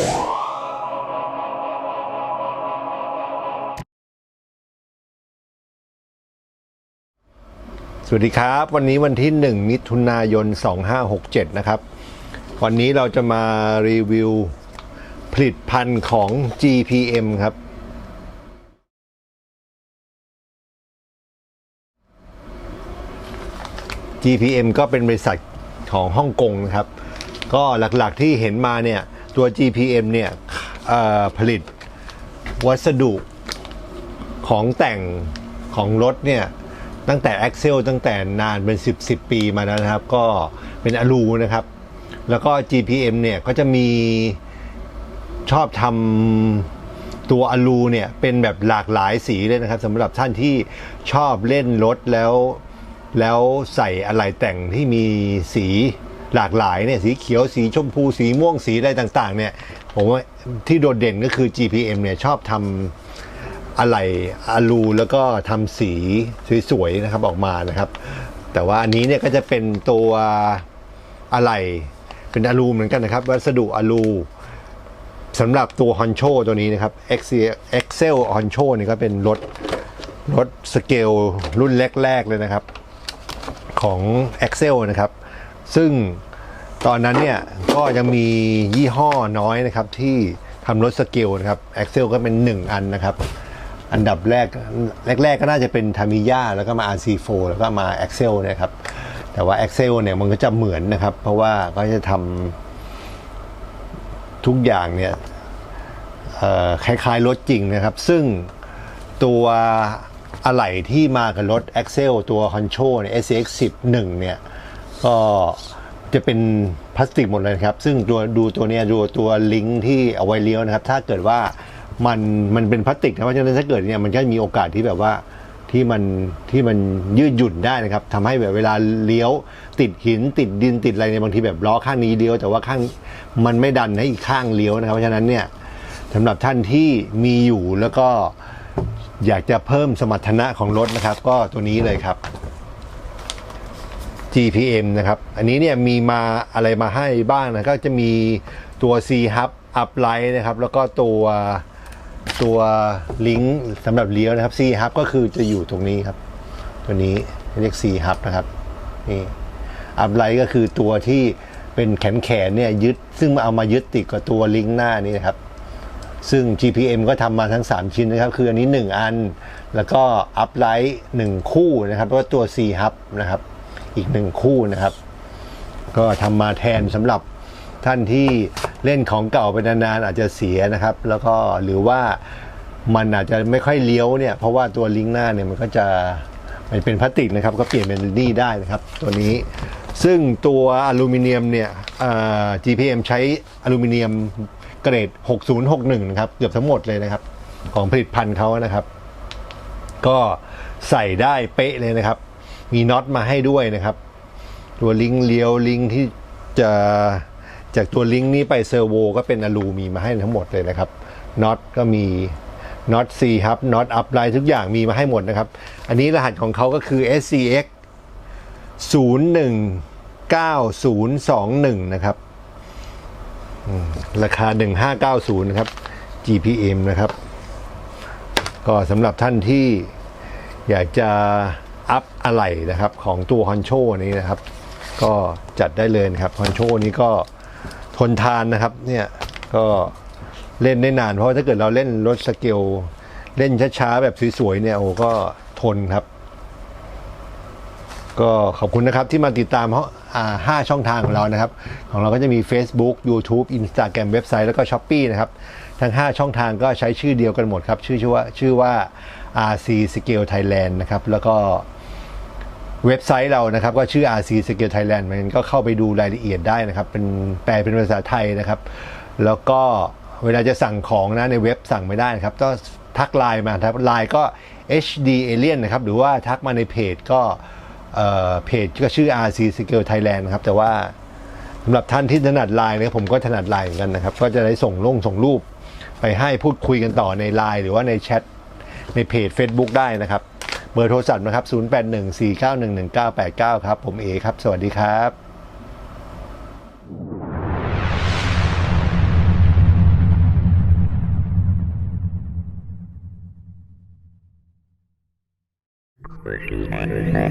สวัสดีครับ วันนี้วันที่ 1 มิถุนายน 2567 นะครับ วันนี้เราจะมารีวิวผลิตภัณฑ์ของ GPM ครับ GPM ก็เป็นบริษัทของฮ่องกงนะครับ ก็หลักๆที่เห็นมาเนี่ย ตัว GPM เนี่ยผลิตวัสดุของแต่งของรถเนี่ยตั้งแต่ Axle ตั้งแต่นานเป็น 10 10 ปีมาแล้วนะครับ ก็เป็นอลูนะครับ แล้วก็ GPM เนี่ยก็จะมีชอบทำตัวอลูเนี่ยเป็นแบบหลากหลายสีเลยนะครับสำหรับท่านที่ชอบเล่นรถแล้ว แล้วใส่อะไรแต่งที่มีสี หลากหลายเนี่ยสีเขียวสีชมพูสีม่วงสีอะไรต่างๆเนี่ยผมว่าที่โดดเด่นก็คือ GPM เนี่ยชอบทำอะไหล่อะลูแล้วก็ทำสีสวยๆนะครับออกมานะครับ แต่ว่าอันนี้เนี่ยก็จะเป็นตัวอะไหล่เป็นอะลูเหมือนกันนะครับ วัสดุอะลูสำหรับตัวฮอนโชตัวนี้นะครับ Excel Honcho เนี่ยก็เป็นรถรถสเกลรุ่นแรก ๆ เลยนะครับ ของ Excel นะครับ ซึ่งตอนนั้นเนี่ยก็ยังมียี่ห้อน้อยนะครับที่ทำรถสเกลนะครับ Excel ก็เป็น 1 อันนะครับ อันดับแรกแรก ๆ ก็น่าจะเป็นทามิยาแล้วก็มา RC4 แล้วก็มา Excel นะครับ แต่ว่า Excel เนี่ยมันก็จะเหมือนนะครับ เพราะว่าก็จะทำทุกอย่างเนี่ยคล้ายๆรถจริงนะครับ ซึ่งตัวอะไหล่ที่มากับรถ Excel ตัว Honcho เนี่ย SX10 1เนี่ย ก็จะเป็นพลาสติกหมดเลยครับ ซึ่งตัวดูตัวเนี้ยดูตัวลิงก์ที่เอาไว้เลี้ยวนะครับ ถ้าเกิดว่ามันมันเป็นพลาสติกนะเพราะฉะนั้นถ้าเกิดเนี่ยมันก็มีโอกาสที่แบบว่าที่มันที่มันยืดหยุ่นได้นะครับทำให้แบบเวลาเลี้ยว ติดหินติดดินติดอะไรเนี่ยบางทีแบบล้อข้างนี้เลี้ยว แต่ว่าข้างมันไม่ดันให้อีกข้างเลี้ยวนะครับ เพราะฉะนั้นเนี่ยสำหรับท่านที่มีอยู่แล้วก็อยากจะเพิ่มสมรรถนะของรถนะครับ ก็ตัวนี้เลยครับ GPM นะครับ อันนี้เนี่ยมีมาอะไรมาให้บ้างนะ ก็จะมีตัว C Hub Uplight นะครับ แล้วก็ตัวตัวลิงก์สำหรับเลี้ยวนะครับ C Hub ก็คือจะอยู่ตรงนี้ครับ ตัวนี้เรียก C Hub นะครับ นี่ Uplight ก็คือตัวที่เป็นแขนแขนเนี่ยยึด ซึ่งมาเอามายึดติดกับตัวลิงก์หน้านี้นะครับ ซึ่ง GPM ก็ทำมาทั้ง 3 ชิ้นนะครับ คืออันนี้ 1 อัน แล้วก็ Uplight 1 คู่นะครับ แล้วก็ตัว C Hub นะครับ อีกหนึ่งคู่นะครับ ก็ทำมาแทนสำหรับท่านที่เล่นของเก่าไปนานๆอาจจะเสียนะครับ แล้วก็หรือว่ามันอาจจะไม่ค่อยเลี้ยวเนี่ย เพราะว่าตัวลิงก์หน้าเนี่ยมันก็จะมันเป็นพลาสติกนะครับ ก็เปลี่ยนเป็นนี่ได้นะครับ ตัวนี้ซึ่งตัวอลูมิเนียมเนี่ยเอ่อ GPM ใช้อลูมิเนียมเกรด 6061 นะครับ เกือบทั้งหมดเลยนะครับ ของผลิตภัณฑ์เขานะครับ ก็ใส่ได้เป๊ะเลยนะครับ มีน็อตมาให้ด้วยนะครับ ตัวลิงก์เลี้ยวลิงก์ที่จะจากตัวลิงก์นี้ไปเซอร์โวก็เป็นอลูมีมาให้ทั้งหมดเลยนะครับน็อตก็มีน็อต C ครับน็อตอัพไลน์ทุกอย่างมีมาให้หมดนะครับ อันนี้รหัสของเขาก็คือ SCX 019021 นะครับราคา 1590 นะครับ GPM นะครับ ก็สำหรับท่านที่อยากจะ อัพอะไหล่นะครับของตัวฮอนโชนี้นะครับ ก็จัดได้เลยครับฮอนโชนี้ก็ทนทานนะครับเนี่ยก็เล่นได้นาน เพราะถ้าเกิดเราเล่นรถสเกลเล่นช้าๆแบบสวยๆเนี่ยโอ้ก็ทนครับ ก็ขอบคุณนะครับที่มาติดตามเพราะห้าช่องทางของเรานะครับ ของเราก็จะมี Facebook YouTube Instagram เว็บไซต์แล้วก็ s h อ p e e นะครับ ทั้ง 5 ช่องทางก็ใช้ชื่อเดียวกันหมดครับ ชื่อชื่อว่าชื่อว่า RC Scale Thailand นะครับ แล้วก็ เว็บไซต์เรานะครับก็ชื่อ RC Scale Thailand มันก็เข้าไปดูรายละเอียดได้นะครับ เป็นแปลเป็นภาษาไทยนะครับ แล้วก็เวลาจะสั่งของนะในเว็บสั่งไม่ได้นะครับต้องทักไลน์มาครับไลน์ก็ HD Alien นะครับ หรือว่าทักมาในเพจก็เเพจก็ชื่อ RC Scale Thailand นะครับ แต่ว่าสำหรับท่านที่ถนัดไลน์นะครับผมก็ถนัดไลน์เหมือนกันนะครับ ก็จะได้ส่งลงส่งรูป ไปให้พูดคุยกันต่อในไลน์หรือว่าในแชทในเพจ Facebook ได้นะครับ เบอร์โทรศัพท์นะครับ 0814911989 ครับ ผมเอครับ สวัสดีครับ Thank you.